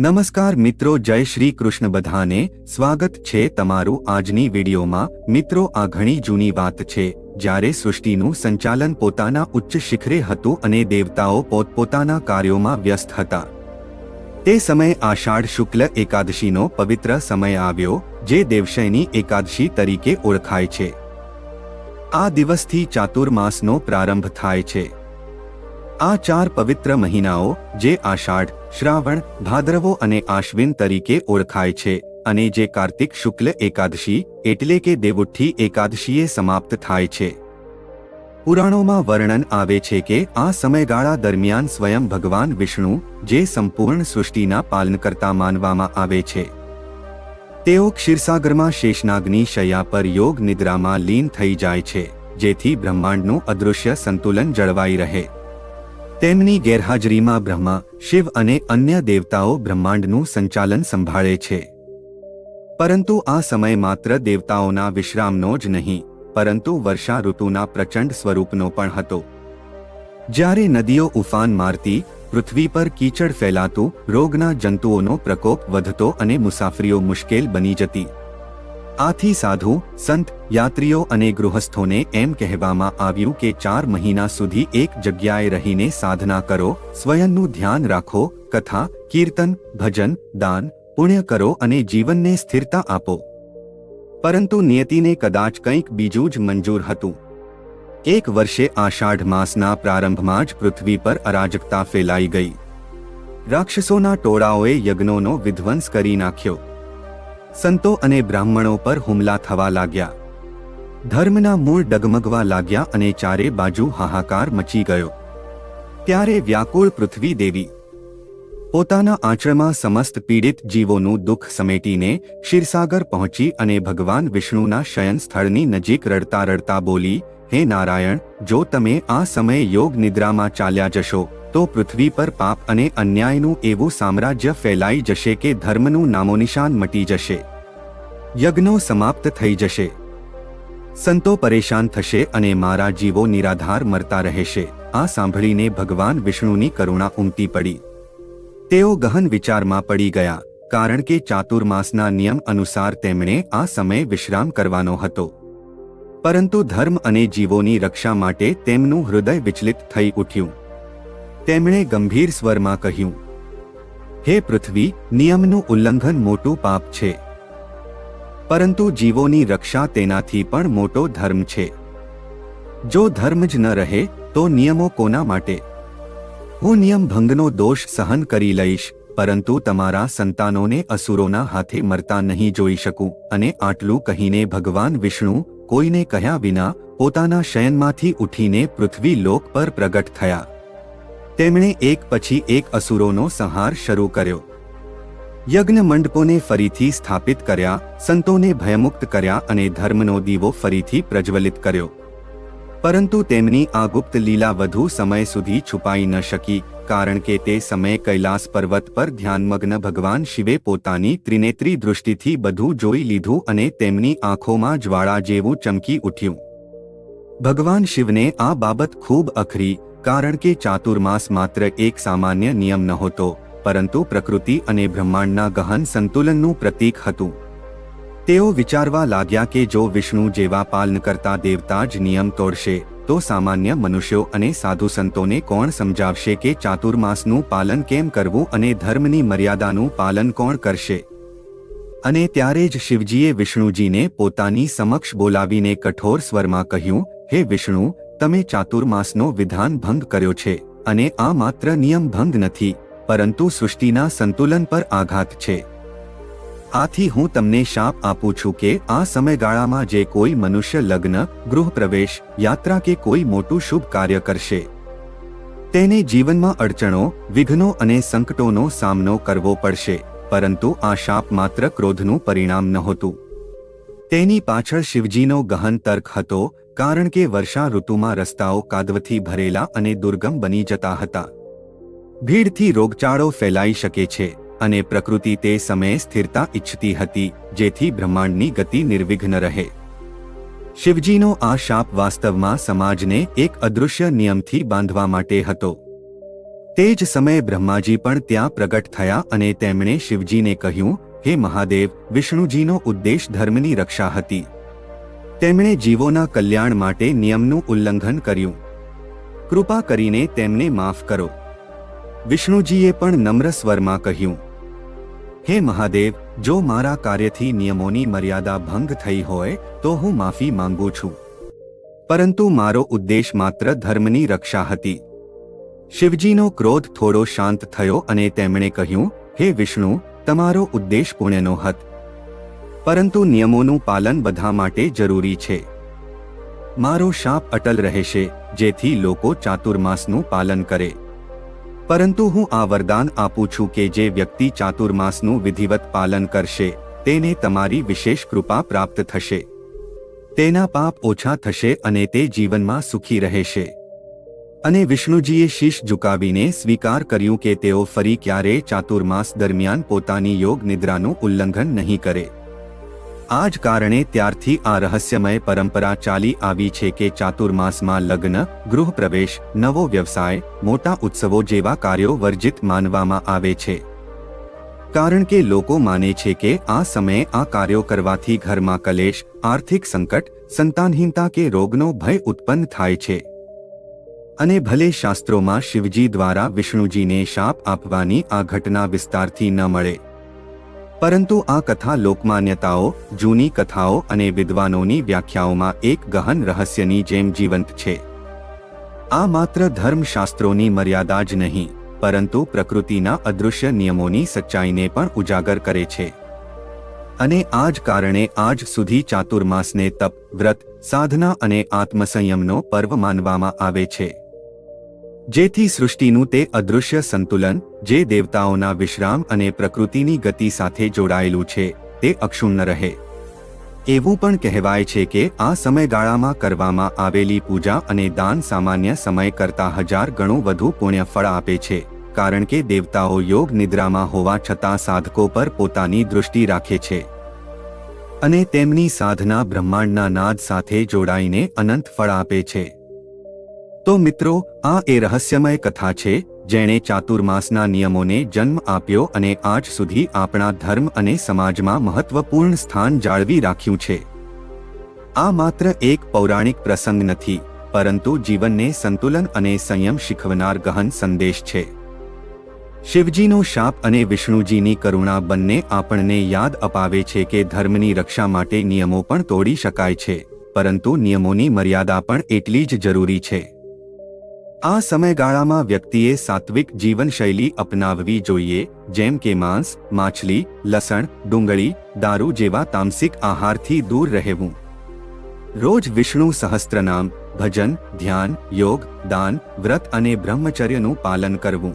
નમસ્કાર મિત્રો, જય શ્રી કૃષ્ણ બધાને. સ્વાગત છે તમારું આજની વિડીયોમાં. મિત્રો, આ ઘણી જૂની વાત છે. જ્યારે સૃષ્ટિનું સંચાલન પોતાના ઉચ્ચ શિખરે હતું અને દેવતાઓ પોતપોતાના કાર્યોમાં વ્યસ્ત હતા. તે સમયે આષાઢ શુક્લ એકાદશીનો પવિત્ર સમય આવ્યો, જે દેવશયની એકાદશી તરીકે ઓળખાય છે. આ દિવસથી ચાતુર્માસનો પ્રારંભ થાય છે. આ ચાર પવિત્ર મહિનાઓ, જે આષાઢ શ્રાવણ ભાદ્રવો અને આશ્વિન તરીકે ઓળખાય છે અને જે કાર્તિક શુક્લ એકાદશી એટલે કે દેવુઠ્ઠી એકાદશીએ સમાપ્ત થાય છે. પુરાણોમાં વર્ણન આવે છે કે આ સમયગાળા દરમિયાન સ્વયં ભગવાન વિષ્ણુ જે સંપૂર્ણ સૃષ્ટિના પાલનકર્તા માનવામાં આવે છે. તેઓ ક્ષીરસાગરમાં શેષનાગની શૈયા પર યોગ નિદ્રામાં લીન થઈ જાય છે, જેથી બ્રહ્માંડનું અદૃશ્ય સંતુલન જળવાઈ રહે. તેમની ગેરહાજરીમાં બ્રહ્મા, શિવ અને અન્ય દેવતાઓ બ્રહ્માંડનું સંચાલન સંભાળે છે. પરંતુ આ સમય માત્ર દેવતાઓના વિશ્રામનો જ નહીં, પરંતુ વર્ષા ઋતુના પ્રચંડ સ્વરૂપનો પણ હતો. જ્યારે નદીઓ ઉફાન મારતી, પૃથ્વી પર કીચડ ફેલાતું, રોગના જંતુઓનો પ્રકોપ વધતો અને મુસાફરીઓ મુશ્કેલ બની જતી. આથી સાધુ, સંત, યાત્રીઓ અને ગૃહસ્થોને એમ કહેવામાં આવ્યું કે ચાર મહિના સુધી એક જગ્યાએ રહીને સાધના કરો, સ્વયંનું ધ્યાન રાખો, કથા, કીર્તન, ભજન, દાન, પુણ્ય કરો અને જીવનને સ્થિરતા આપો. પરંતુ નિયતિને કદાચ કંઈક બીજું જ મંજૂર હતું. એક વર્ષે આષાઢ માસના પ્રારંભમાં જ પૃથ્વી પર અરાજકતા ફેલાઈ ગઈ. રાક્ષસોના ટોળાઓએ યજ્ઞોનો વિધ્વંસ કરી નાખ્યો. સંતો અને બ્રાહ્મણો પર હુમલા થવા લાગ્યા. ધર્મના મૂળ ડગમગવા લાગ્યા અને ચારે બાજુ હાહાકાર મચી ગયો. ત્યારે વ્યાકુળ પૃથ્વી દેવી પોતાના આંચળમાં સમસ્ત પીડિત જીવોનું દુઃખ સમેટીને ક્ષીરસાગર પહોંચી અને ભગવાન વિષ્ણુના શયન સ્થળની નજીક રડતા રડતા બોલી, હે નારાયણ, જો તમે આ સમયે યોગ નિદ્રામાં ચાલ્યા જશો તો પૃથ્વી પર પાપ અને અન્યાયનું એવું સામ્રાજ્ય ફેલાઈ જશે કે ધર્મનું નામોનિશાન મટી જશે. યજ્ઞો સમાપ્ત થઈ જશે. સંતો પરેશાન થશે અને મારા જીવો નિરાધાર મરતા રહેશે. આ સાંભળીને ભગવાન વિષ્ણુની કરુણા ઉમટી પડી. તેઓ ગહન વિચારમાં પડી ગયા, કારણ કે ચાતુર્માસના નિયમ અનુસાર તેમણે આ સમય વિશ્રામ કરવાનો હતો. પરંતુ ધર્મ અને જીવોની રક્ષા માટે તેમનું હૃદય વિચલિત થઈ ઉઠ્યું. તેમણે ગંભીર સ્વરમાં કહ્યું, હે પૃથ્વી, નિયમનું ઉલ્લંઘન મોટું પાપ છે. પરંતુ જીવોની રક્ષા તેનાથી પણ મોટો ધર્મ છે. જો ધર્મ જ ન રહે, તો નિયમો કોના માટે? હું નિયમ ભંગનો દોષ સહન કરી લઈશ, પરંતુ તમારા સંતાનોને અસુરોના હાથે મરતા નહીં જોઈ શકું. અને આટલું કહીને ભગવાન વિષ્ણુ કોઈને કહ્યા વિના પોતાના શયનમાંથી ઉઠીને પૃથ્વી લોક પર પ્રગટ થયા. તેમણે એક પછી એક અસુરોનો સંહાર શરૂ કર્યો. યજ્ઞ મંડપોને ફરીથી સ્થાપિત કર્યા, સંતોને ભયમુક્ત કર્યા અને ધર્મનો દીવો ફરીથી પ્રજ્વલિત કર્યો. પરંતુ તેમની આ ગુપ્ત લીલા વધુ સમય સુધી છુપાઈ ન શકી, કારણ કે તે સમયે કૈલાસ પર્વત પર ધ્યાનમગ્ન ભગવાન શિવે પોતાની ત્રિનેત્રી દૃષ્ટિથી બધું જોઈ લીધું અને તેમની આંખોમાં જ્વાળા જેવું ચમકી ઉઠ્યું. ભગવાન શિવને આ બાબત ખૂબ અખરી કારણ કે ચાતુર્માસ માત્ર એક સામાન્ય નિયમ નહોતો, પરંતુ પ્રકૃતિ અને બ્રહ્માંડના ગહન સંતુલનનું પ્રતીક હતું. તેઓ વિચારવા લાગ્યા કે જો વિષ્ણુ જેવા પાલન કરતા દેવતા જ નિયમ તોડશે, તો સામાન્ય મનુષ્યો અને સાધુ સંતોને કોણ સમજાવશે કે ચાતુર્માસનું પાલન કેમ કરવું અને ધર્મની મર્યાદાનું પાલન કોણ કરશે? અને ત્યારે જ શિવજીએ વિષ્ણુજીને પોતાની સમક્ષ બોલાવીને કઠોર સ્વરમાં કહ્યું, હે વિષ્ણુ તમે ચાતુર્માસનો વિધાન ભંગ કર્યો છે અને આ માત્ર નિયમ ભંગ નથી, પરંતુ સૃષ્ટિના સંતુલન પર આઘાત છે. આથી હું તમને શાપ આપું છું કે આ સમયગાળામાં જે કોઈ મનુષ્ય લગ્ન, ગૃહપ્રવેશ, યાત્રા કે કોઈ મોટું શુભ કાર્ય કરશે, તેને જીવનમાં અડચણો, વિઘ્નો અને સંકટોનો સામનો કરવો પડશે, પરંતુ આ શાપ માત્ર ક્રોધનું પરિણામ નહોતું. તેની પાછળ શિવજીનો ગહન તર્ક હતો, કારણ કે વર્ષા ઋતુમાં રસ્તાઓ કાદવથી ભરેલા અને દુર્ગમ બની જતા હતા. ભીડથી રોગચાળો ફેલાઈ શકે છે, અને પ્રકૃતિ તે સમયે સ્થિરતા ઈચ્છતી હતી, જેથી બ્રહ્માંડની ગતિ નિર્વિઘ્ન રહે. શિવજીનો આ શાપ વાસ્તવમાં સમાજને એક અદૃશ્ય નિયમથી બાંધવા માટે હતો. તે જ સમયે બ્રહ્માજી પણ ત્યાં પ્રગટ થયા અને તેમણે શિવજીને કહ્યું હે મહાદેવ, વિષ્ણુજીનો ઉદ્દેશ ધર્મની રક્ષા હતી. તેમણે જીવોના કલ્યાણ માટે નિયમનું ઉલ્લંઘન કર્યું. કૃપા કરીને તેમને માફ કરો. વિષ્ણુજીએ પણ નમ્ર સ્વરમાં કહ્યું, હે મહાદેવ, જો મારા કાર્યથી નિયમોની મર્યાદા ભંગ થઈ હોય, તો હું માફી માંગુ છું. પરંતુ મારો ઉદ્દેશ માત્ર ધર્મની રક્ષા હતી. શિવજીનો ક્રોધ થોડો શાંત થયો અને તેમણે કહ્યું, હે વિષ્ણુ તમારો ઉદ્દેશ પુણ્યનો હત પરંતુ નિયમોનું પાલન બધા માટે જરૂરી છે. મારો શાપ અટલ રહેશે, જેથી લોકો ચાતુર્માસનું પાલન કરે. પરંતુ હું આ વરદાન આપું છું કે જે વ્યક્તિ ચાતુર્માસનું વિધિવત પાલન કરશે, તેને તમારી વિશેષ કૃપા પ્રાપ્ત થશે. તેના પાપ ઓછા થશે અને તે જીવનમાં સુખી રહેશે. અને વિષ્ણુજીએ શીશ ઝુકાવીને સ્વીકાર કર્યું કે તેઓ ફરી ક્યારેય ચાતુર્માસ દરમિયાન પોતાની યોગ નિદ્રાનું ઉલ્લંઘન નહીં કરે. આ જ કારણે ત્યારથી આ રહસ્યમય પરંપરા ચાલી આવી છે કે ચાતુર્માસમાં લગ્ન, ગૃહપ્રવેશ, નવો વ્યવસાય, મોટા ઉત્સવો જેવા કાર્યો વર્જિત માનવામાં આવે છે. કારણ કે લોકો માને છે કે આ સમયે આ કાર્યો કરવાથી ઘરમાં કલેશ, આર્થિક સંકટ, સંતાનહીનતા કે રોગનો ભય ઉત્પન્ન થાય છે. અને ભલે શાસ્ત્રોમાં શિવજી દ્વારા વિષ્ણુજીને શાપ આપવાની આ ઘટના વિસ્તારથી ન મળે. પરંતુ આ કથા લોકમાન્યતાઓ, જૂની કથાઓ અને વિદ્વાનોની વ્યાખ્યાઓમાં એક ગહન રહસ્યની જેમ જીવંત છે. આ માત્ર ધર્મશાસ્ત્રોની મર્યાદા જ નહીં, પરંતુ પ્રકૃતિના અદૃશ્ય નિયમોની સચ્ચાઈને પણ ઉજાગર કરે છે. અને આ જ કારણે આજ સુધી ચાતુર્માસને તપ, વ્રત, સાધના અને આત્મસંયમનો પર્વ માનવામાં આવે છે. જેથી સૃષ્ટિનું તે અદૃશ્ય સંતુલન, જે દેવતાઓના વિશ્રામ અને પ્રકૃતિની ગતિ સાથે જોડાયેલું છે, તે અક્ષુણ્ણ રહે. એવું પણ કહેવાય છે કે આ સમયગાળામાં કરવામાં આવેલી પૂજા અને દાન સામાન્ય સમય કરતાં હજાર ગણું વધુ પુણ્ય ફળ આપે છે, કારણ કે દેવતાઓ યોગ નિદ્રામાં હોવા છતાં સાધકો પર પોતાની દૃષ્ટિ રાખે છે. અને તેમની સાધના બ્રહ્માંડના નાદ સાથે જોડાઈને અનંત ફળ આપે છે. તો મિત્રો, આ એ રહસ્યમય કથા છે, જેણે ચાતુર્માસના નિયમોને જન્મ આપ્યો અને આજ સુધી આપણા ધર્મ અને સમાજમાં મહત્વપૂર્ણ સ્થાન જાળવી રાખ્યું છે. આ માત્ર એક પૌરાણિક પ્રસંગ નથી, પરંતુ જીવનને સંતુલન અને સંયમ શીખવનાર ગહન સંદેશ છે. શિવજીનો શાપ અને વિષ્ણુજીની કરુણા બંને આપણને યાદ અપાવે છે કે ધર્મની રક્ષા માટે નિયમો પણ તોડી શકાય છે, પરંતુ નિયમોની મર્યાદા પણ એટલી જ જરૂરી છે. આ સમયગાળામાં વ્યક્તિએ સાત્વિક જીવનશૈલી અપનાવવી જોઈએ, જેમ કે માંસ, માછલી, લસણ, ડુંગળી, દારૂ જેવા તામસિક આહારથી દૂર રહેવું. રોજ વિષ્ણુ સહસ્ત્રનામ, ભજન, ધ્યાન, યોગ, દાન, વ્રત અને બ્રહ્મચર્યનું પાલન કરવું.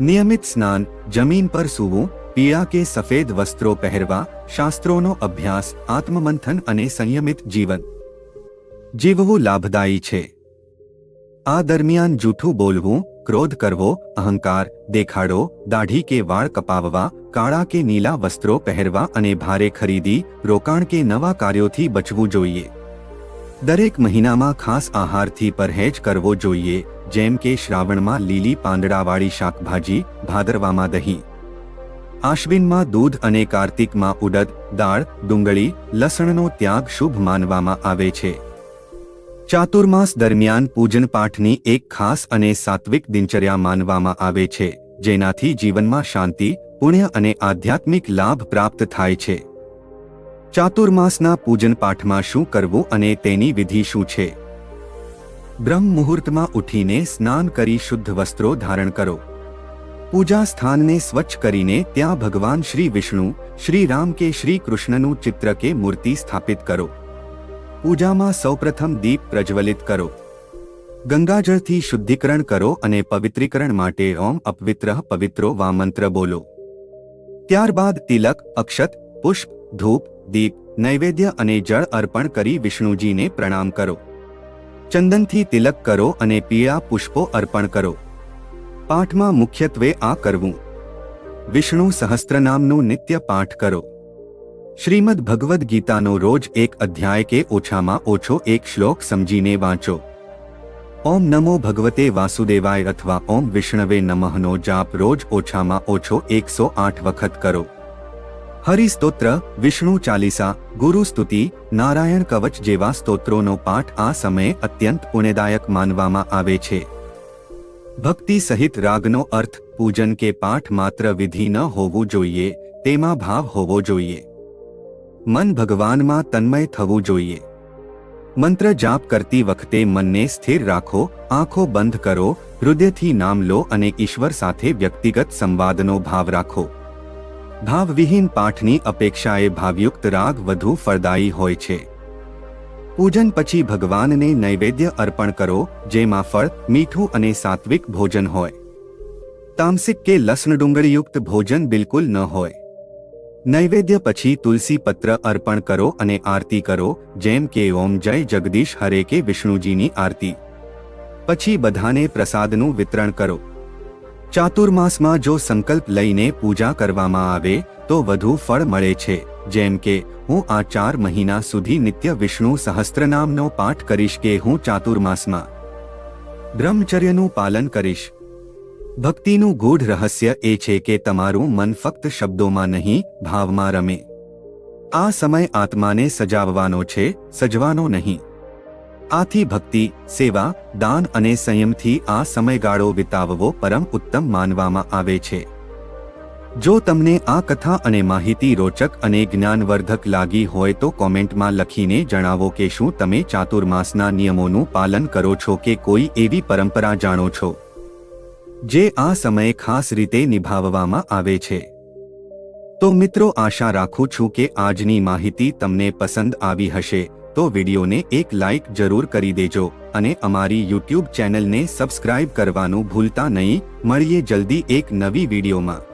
નિયમિત સ્નાન, જમીન પર સૂવું, પીળા કે સફેદ વસ્ત્રો પહેરવા, શાસ્ત્રોનો અભ્યાસ, આત્મમંથન અને સંયમિત જીવન. જીવવું લાભદાયી છે. આ દરમિયાન જૂઠું બોલવું, ક્રોધ કરવો, અહંકાર, દેખાડો, દાઢી કે વાળ કપાવવા, કાળા કે નીલા વસ્ત્રો પહેરવા અને ભારે ખરીદી, રોકાણ કે નવા કાર્યોથી બચવું જોઈએ. દરેક મહિનામાં ખાસ આહારથી પરહેજ કરવો જોઈએ, જેમ કે શ્રાવણમાં લીલી પાંદડાવાળી શાકભાજી, ભાદરવામાં દહીં. આશ્વિનમાં દૂધ અને કાર્તિકમાં ઉડદ, દાળ, ડુંગળી, લસણનો ત્યાગ શુભ માનવામાં આવે છે. ચાતુર્માસ દરમિયાન પૂજન પાઠની એક ખાસ અને સાત્વિક દિનચર્યા માનવામાં આવે છે, જેનાથી જીવનમાં શાંતિ, પુણ્ય અને આધ્યાત્મિક લાભ પ્રાપ્ત થાય છે. ચાતુર્માસના પૂજન પાઠમાં શું કરવું અને તેની વિધિ શું છે? બ્રહ્મ મુહૂર્તમાં ઉઠીને સ્નાન કરી શુદ્ધ વસ્ત્રો ધારણ કરો. પૂજા સ્થાનને સ્વચ્છ કરીને ત્યાં ભગવાન શ્રી વિષ્ણુ, શ્રી રામ કે શ્રી કૃષ્ણનું ચિત્ર કે મૂર્તિ સ્થાપિત કરો. પૂજામાં સૌપ્રથમ દીપ પ્રજ્વલિત કરો. ગંગાજળથી શુદ્ધિકરણ કરો અને પવિત્રીકરણ માટે ઓમ અપવિત્ર પવિત્રો વા મંત્ર બોલો. ત્યારબાદ તિલક, અક્ષત, પુષ્પ, ધૂપ, દીપ, નૈવેદ્ય અને જળ અર્પણ કરી વિષ્ણુજીને પ્રણામ કરો. ચંદનથી તિલક કરો અને પીળા પુષ્પો અર્પણ કરો. પાઠમાં મુખ્યત્વે આ કરવું. વિષ્ણુ સહસ્ત્રનામનું નિત્ય પાઠ કરો. શ્રીમદ ભગવદ્ ગીતાનો રોજ એક અધ્યાય કે ઓછામાં ઓછો એક શ્લોક સમજીને વાંચો. ઓમ નમો ભગવતે વાસુદેવાય અથવા ઓમ વિષ્ણવે નમઃનો જાપ રોજ ઓછામાં ઓછો એકસો આઠ વખત કરો. હરિસ્તોત્ર વિષ્ણુ ચાલીસા, ગુરુ સ્તુતિ, નારાયણ કવચ જેવા સ્તોત્રોનો પાઠ આ સમયે અત્યંત પુણ્યદાયક માનવામાં આવે છે. ભક્તિ સહિત રાગનો અર્થ, પૂજન કે પાઠ માત્ર વિધિ ન હોવું જોઈએ, તેમાં ભાવ હોવો જોઈએ. મન ભગવાનમાં તન્મય થવું જોઈએ. મંત્ર જાપ કરતી વખતે મનને સ્થિર રાખો, આંખો બંધ કરો, હૃદયથી નામ લો અને ઈશ્વર સાથે વ્યક્તિગત સંવાદનો ભાવ રાખો. ભાવવિહીન પાઠની અપેક્ષાએ ભાવયુક્ત રાગ વધુ ફળદાયી હોય છે. પૂજન પછી ભગવાનને નૈવેદ્ય અર્પણ કરો, જેમાં ફળ, મીઠું અને સાત્વિક ભોજન હોય. તામસિક કે લસણ ડુંગળીયુક્ત ભોજન બિલકુલ ન હોય. નૈવેદ્ય પછી તુલસી પત્ર અર્પણ કરો અને આરતી કરો, જેમ કે ઓમ જય જગદીશ હરે કે વિષ્ણુજીની આરતી. પછી બધાને પ્રસાદનું વિતરણ કરો. ચાતુર્માસમાં જો સંકલ્પ લઈને પૂજા કરવામાં આવે, તો વધુ ફળ મળે છે, જેમ કે, હું આ ચાર મહિના સુધી નિત્ય વિષ્ણુ સહસ્ત્રનામનો પાઠ કરીશ કે હું ચાતુર્માસમાં. બ્રહ્મચર્યનું પાલન કરીશ. ભક્તિનું ગૂઢ રહસ્ય એ છે કે તમારું મન ફક્ત શબ્દોમાં નહીં, ભાવમાં રમે. આ સમય આત્માને સજાવવાનો છે, સજવાનો નહીં. આથી ભક્તિ, સેવા, દાન અને સંયમથી આ સમયગાળો વિતાવવો પરમ ઉત્તમ માનવામાં આવે છે. જો તમને આ કથા અને માહિતી રોચક અને જ્ઞાનવર્ધક લાગી હોય તો કોમેન્ટમાં લખીને જણાવો કે શું તમે ચાતુર્માસના નિયમોનું પાલન કરો છો કે કોઈ એવી પરંપરા જાણો છો? જે આ સમયે ખાસ રીતે નિભાવવામાં આવે છે. તો મિત્રો, આશા રાખું છું કે આજની માહિતી તમને પસંદ આવી હશે. તો વિડીયોને એક લાઇક જરૂર કરી દેજો અને અમારી યુટ્યુબ ચેનલને સબસ્ક્રાઇબ કરવાનું ભૂલતા નહીં. મળીએ જલ્દી એક નવી વિડીયોમાં.